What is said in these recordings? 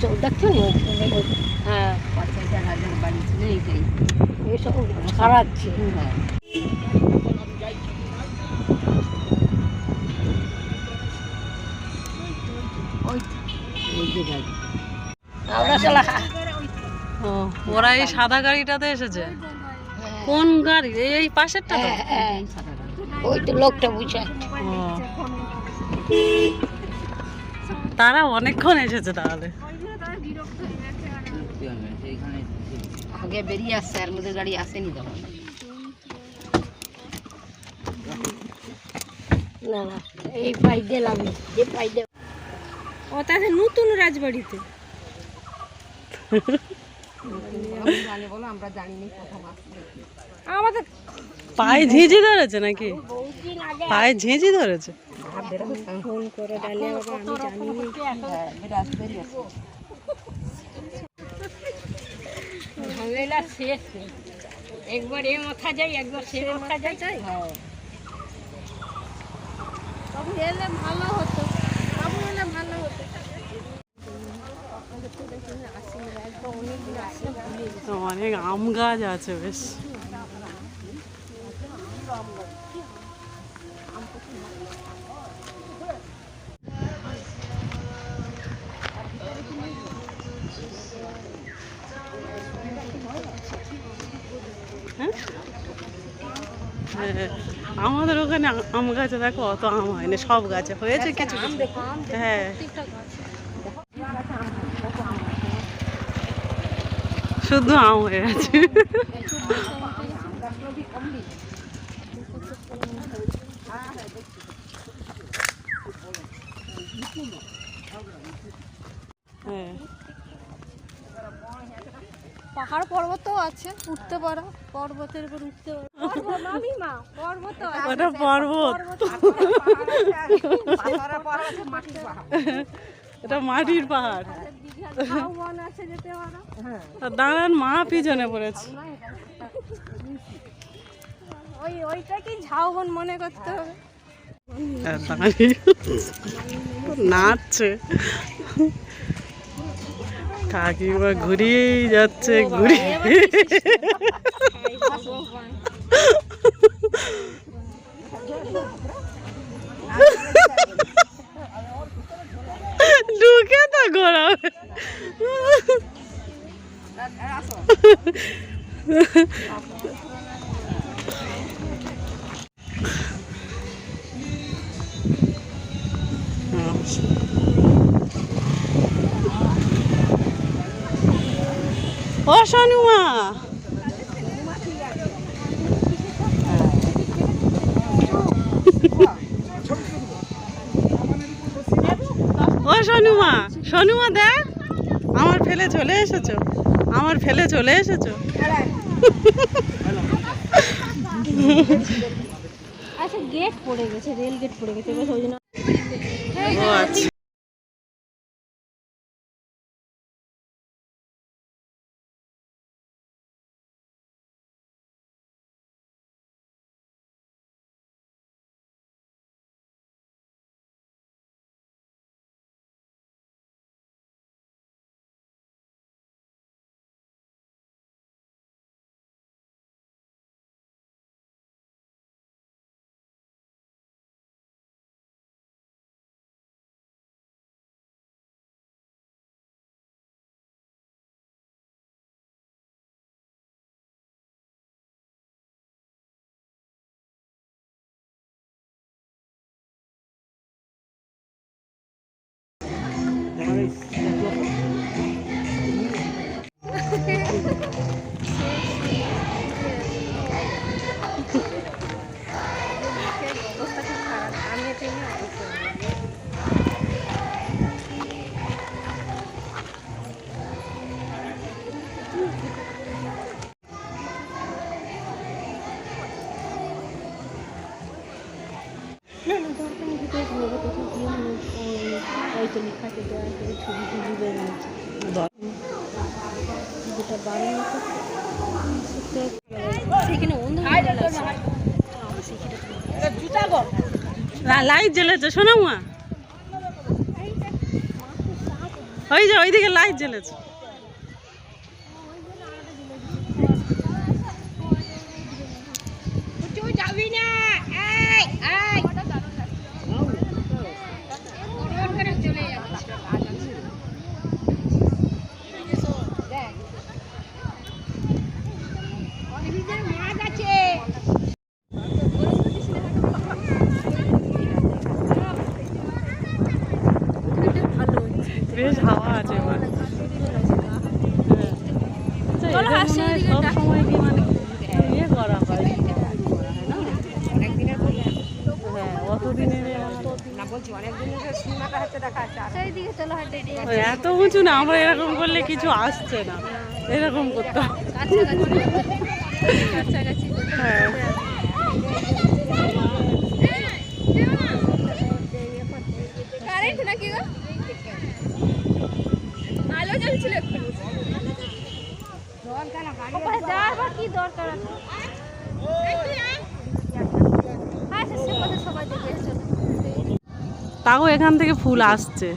দেখছ হ্যাঁ বাড়ি ছিল এইটাই এসব হ্যাঁ ওরা এই সাদা গাড়িটাতে এসেছে? কোন গাড়ি? এই- পাশেরটা তো? হ্যাঁ হ্যাঁ। ওই তো লোকটা বুঝায় ও। তারা অনেকক্ষণ এসেছে তাহলে। আগে বেরিয়ে আসছে আর মধ্যে গাড়ি আসেনি তখন। না না এই পাই দিলাম যে পাই দে ও তাহলে নতুন রাজবাড়িতে? জানি বলো আমরা জানি না আমাদের পায়ে ঝিঁঝি ধরেছে নাকি? পায়ে ঝিঁঝি ধরেছে? ফোন করে ডালিয়া বাবা আমি জানি। ঝামেলা শেষ একবার এ মাথা যাই একবার সে মাথা যাই তাই বাবু এলে ভালো হতো। এলে ভালো হতো। অনেক আম গাছ আছে বেশ। ওখানে আম গাছে দেখো অত আম হয়নি সব গাছে হয়েছে কিছু কিছু। হ্যাঁ। শুধু আম হয়ে গেছে হ্যাঁ। পাহাড় পর্বতও আছে উঠতে পারো। পর্বতের উপর উঠতে পারো। পর্বত পর্বত। আছে ওটা পর্বত এটা মাটির পাহাড়। ঝাউবন আছে যেতে পারো। আর দাঁড়ান মা পিছনে পড়েছে। ওই ওইটা কি ঝাউবন মনে করতে হবে। নাচছে। কাকিমা ঘুরিয়েই যাচ্ছে ঘুরিয়ে। ঢুকে তো ঘোরাবে ও শনুমা ও শনুমা শনুমা দেখ আমার ফেলে চলে এসেছ আমার ফেলে চলে এসেছ। আচ্ছা গেট পড়ে গেছে রেল গেট পড়ে গেছে ওই জন্য আচ্ছা। লিখাকে দেওয়া করে ছবি বেরিয়েছে যেটা মতো সেখানে লাইট জ্বলেছে, শোনা মা। ওই যে, ওইদিকে লাইট জ্বলেছে। বেশ হাওয়া আছে এবার। হ্যাঁ। সব সময় কি মানে ইয়ে করা হয়। হ্যাঁ ওই এত উঁচু না আমরা এরকম করলে কিছু আসছে না। এরকম করতে হবে। হ্যাঁ কারেন্ট নাকি গো আলো জ্বলছিল একটু ওপারে যাওয়ার পর কি দরকার আছে আচ্ছা সে কথা সবাই দেখে চলো তাও এখান থেকে ফুল আসছে।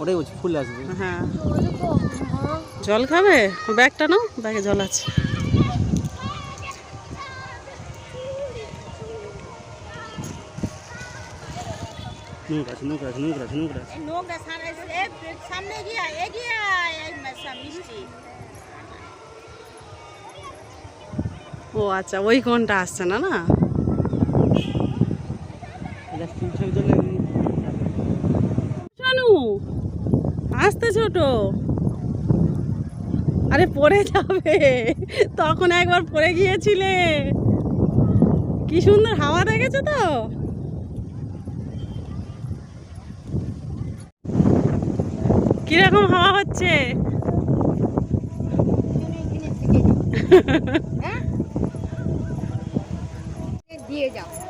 ওটাই বলছি ফুল আসবে। হ্যাঁ। জল খাবে? ব্যাগটা নাও ব্যাগে জল আছে। নৌকা আছে নৌকা আছে নৌকা আছে নৌকা আছে। ও আচ্ছা ওই কোনটা আসছে না না এটা ফুল ছবি তুলে শানু আসতে ছোট। আরে পড়ে যাবে। তখন একবার পড়ে গিয়েছিলে। কি সুন্দর হাওয়া দেখেছ তো? কীরকম হাওয়া হচ্ছে? দিয়ে যাও।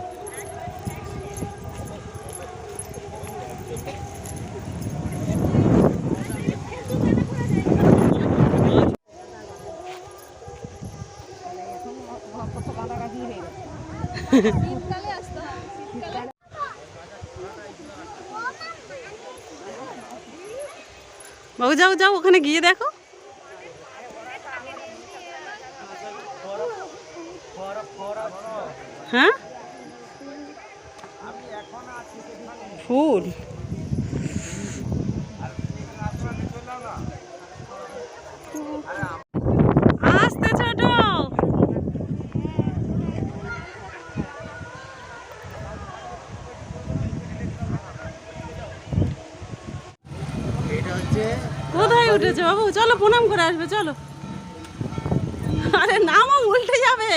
বাবু যাও যাও ওখানে গিয়ে দেখো হ্যাঁ ফুল আসতে ছোট এটা হচ্ছে কোথায় উঠেছে বাবু চলো প্রণাম করে আসবে চলো। আরে নামও উল্টে যাবে।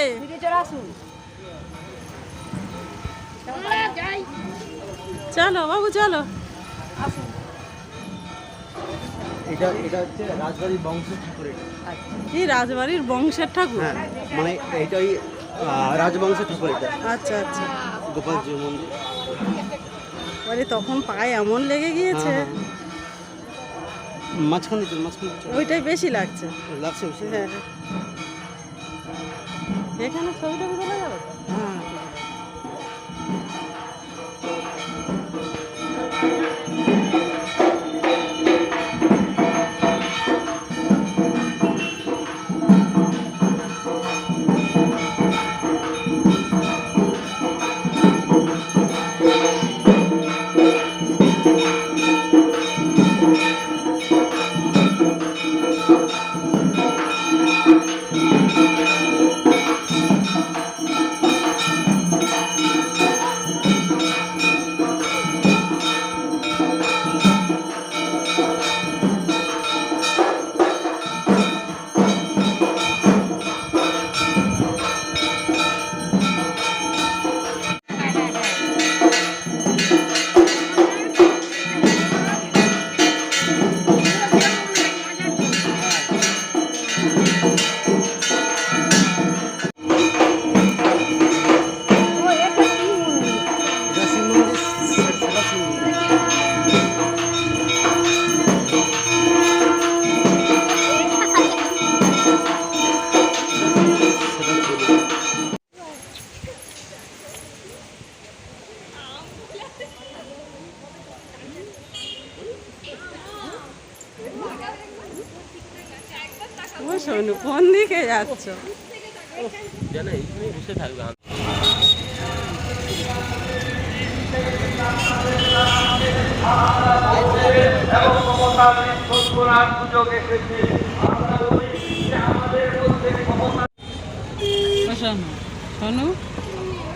চলো বাবু চলো। এটা এটা হচ্ছে রাজবাড়ির বংশের ঠাকুর এই রাজবাড়ির বংশের ঠাকুর? হ্যাঁ মানে এটাই রাজবংশের ঠাকুর এটা। আচ্ছা আচ্ছা। মন্দির। তখন পায়ে এমন লেগে গিয়েছে। হ্যাঁ, মাঝখান দিতে মাঝখান ওইটাই বেশি লাগছে লাগছে? হ্যাঁ। এখানে ছবি টবি তোলা যাবে হ্যাঁ সোনু কোন দিকে যাচ্ছ?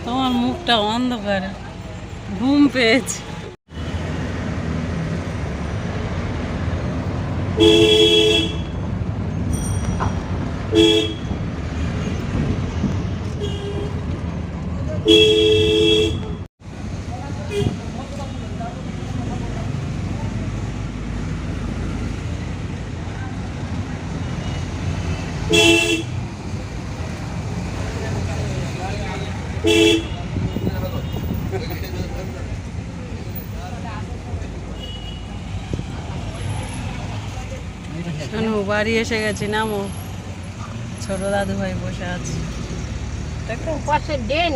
তোমার মুখটা অন্ধকার ঘুম পেয়েছে। বাড়ি এসে গেছি নামো। ছোট দাদু ভাই বসে আছে। পাশে ডেন